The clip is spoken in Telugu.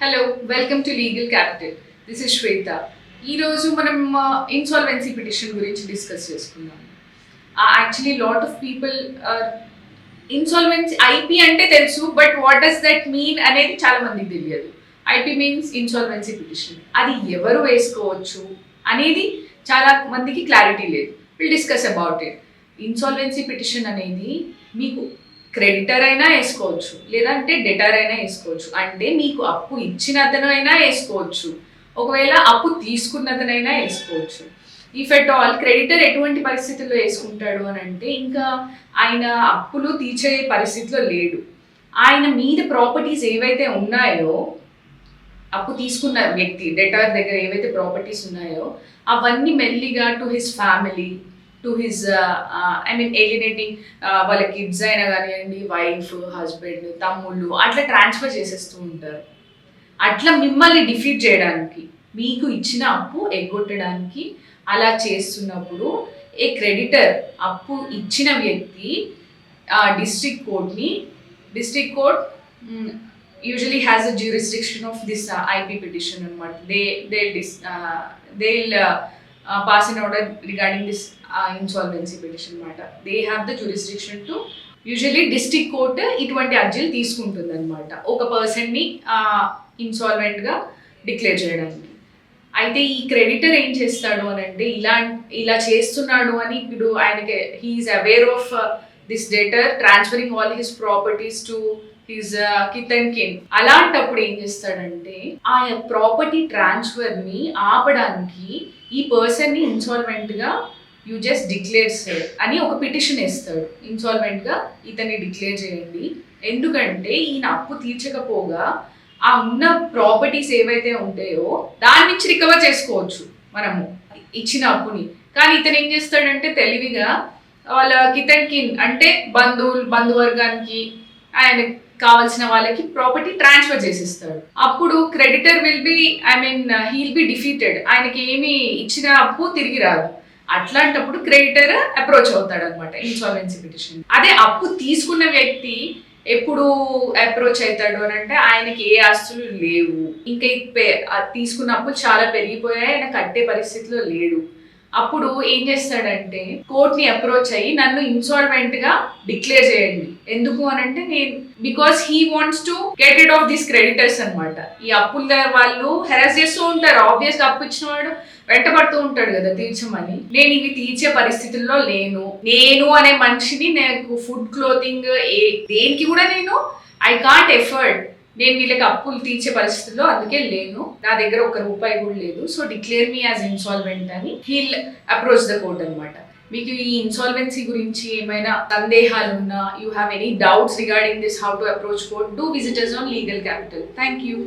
Hello welcome to legal capital this is Shweta ఈరోజు మనం ఇన్సాల్వెన్సీ పిటిషన్ గురించి డిస్కస్ చేసుకుందాం. Actually lot of people insolvency IP అంటే తెలుసు but what does that mean అనేది చాలా మందికి తెలియదు. ఐపీ మీన్స్ ఇన్సాల్వెన్సీ పిటిషన్ అది ఎవరు వేసుకోవచ్చు అనేది చాలా మందికి క్లారిటీ లేదు. Will discuss about it insolvency petition అనేది మీకు క్రెడిటర్ అయినా వేసుకోవచ్చు లేదంటే డెటర్ అయినా వేసుకోవచ్చు. అంటే మీకు అప్పు ఇచ్చిన అతనైనా వేసుకోవచ్చు. ఒకవేళ అప్పు తీసుకున్నతనైనా వేసుకోవచ్చు. ఇఫ్ ఎట్ ఆల్ క్రెడిటర్ ఎటువంటి పరిస్థితుల్లో వేసుకుంటాడు అని అంటే ఇంకా ఆయన అప్పులు తీర్చే పరిస్థితిలో లేడు. ఆయన మీద ప్రాపర్టీస్ ఏవైతే ఉన్నాయో అప్పు తీసుకున్న వ్యక్తి డెటర్ దగ్గర ఏవైతే ప్రాపర్టీస్ ఉన్నాయో అవన్నీ మెల్లిగా to his family to his I mean alienating వాళ్ళ కిడ్స్ అయినా కానివ్వండి వైఫ్ హస్బెండ్ తమ్ముళ్ళు అట్లా ట్రాన్స్ఫర్ చేసేస్తూ ఉంటారు. అట్లా మిమ్మల్ని డిఫీట్ చేయడానికి మీకు ఇచ్చిన అప్పు ఎగ్గొట్టడానికి అలా చేస్తున్నప్పుడు ఏ క్రెడిటర్ అప్పు ఇచ్చిన వ్యక్తి district కోర్ట్ని district court usually has a jurisdiction of this IP petition అనమాట they they this they pass in order regarding this insolvency petition అనమాట they have the jurisdiction to usually district court ఇటువంటి అర్జీలు తీసుకుంటుంది అనమాట ఒక పర్సన్ని ఇన్సాల్వెంట్గా డిక్లేర్ చేయడానికి. అయితే ఈ క్రెడిటర్ ఏం చేస్తాడు అని అంటే ఇలా ఇలా చేస్తున్నాడు అని ఇప్పుడు ఆయనకి he's aware of this debtor transferring all his properties to his kith and kin అలాంటప్పుడు ఏం చేస్తాడంటే ఆ ప్రాపర్టీ ట్రాన్స్ఫర్ని ఆపడానికి ఈ పర్సన్ని ఇన్సాల్వెంట్గా యూ జస్ట్ డిక్లేర్ సార్ అని ఒక పిటిషన్ ఇస్తాడు ఇన్సాల్వెంట్గా ఇతన్ని డిక్లేర్ చేయండి. ఎందుకంటే ఈయన అప్పు తీర్చకపోగా ఆ ఉన్న ప్రాపర్టీస్ ఏవైతే ఉంటాయో దాని నుంచి రికవర్ చేసుకోవచ్చు మనము ఇచ్చిన అప్పుని. కానీ ఇతను ఏం చేస్తాడంటే తెలివిగా వాళ్ళ కితన్ కిన్ అంటే బంధువులు బంధువర్గానికి ఆయన కావాల్సిన వాళ్ళకి ప్రాపర్టీ ట్రాన్స్ఫర్ చేసిస్తాడు. అప్పుడు creditor will be I mean he'll be defeated ఆయనకి ఏమి ఇచ్చిన అప్పు తిరిగి రాదు. అట్లాంటప్పుడు క్రెడిటర్ అప్రోచ్ అవుతాడు అనమాట ఇన్సాల్వెన్సీ పిటిషన్ అదే అప్పు తీసుకున్న వ్యక్తి ఎప్పుడు అప్రోచ్ అవుతాడు అని అంటే ఆయనకి ఏ ఆస్తులు లేవు. ఇంకా పే- తీసుకున్న అప్పులు చాలా పెరిగిపోయాయి ఆయన కట్టే పరిస్థితిలో లేడు. అప్పుడు ఏం చేస్తాడంటే కోర్ట్ని అప్రోచ్ అయ్యి నన్ను ఇన్సాల్వెంట్గా డిక్లేర్ చేయండి. ఎందుకు అని అంటే నేను because he wants to get it of these creditors అనమాట ఈ అప్పుల వాళ్ళు హెరాస్ చేస్తూ ఉంటారు. ఆబ్వియస్ అప్పు ఇచ్చిన వాడు వెంటబడుతూ ఉంటాడు కదా తీర్చమని. నేను ఇవి తీర్చే పరిస్థితుల్లో లేను. నేను అనే మనిషిని నాకు ఫుడ్ క్లోతింగ్ ఏ దేనికి కూడా నేను ఐ కాంట్ ఎఫర్డ్ నేను వీళ్ళకి అప్పులు తీర్చే పరిస్థితుల్లో అందుకే లేను. నా దగ్గర ఒక రూపాయి కూడా లేదు. So declare me as insolvent అని హీల్ అప్రోచ్ ద కోర్ట్ అనమాట మీకు ఈ ఇన్సాల్వెన్సీ గురించి ఏమైనా సందేహాలు ఉన్నా you have any doubts regarding this how to approach court do visitors on legal capital thank you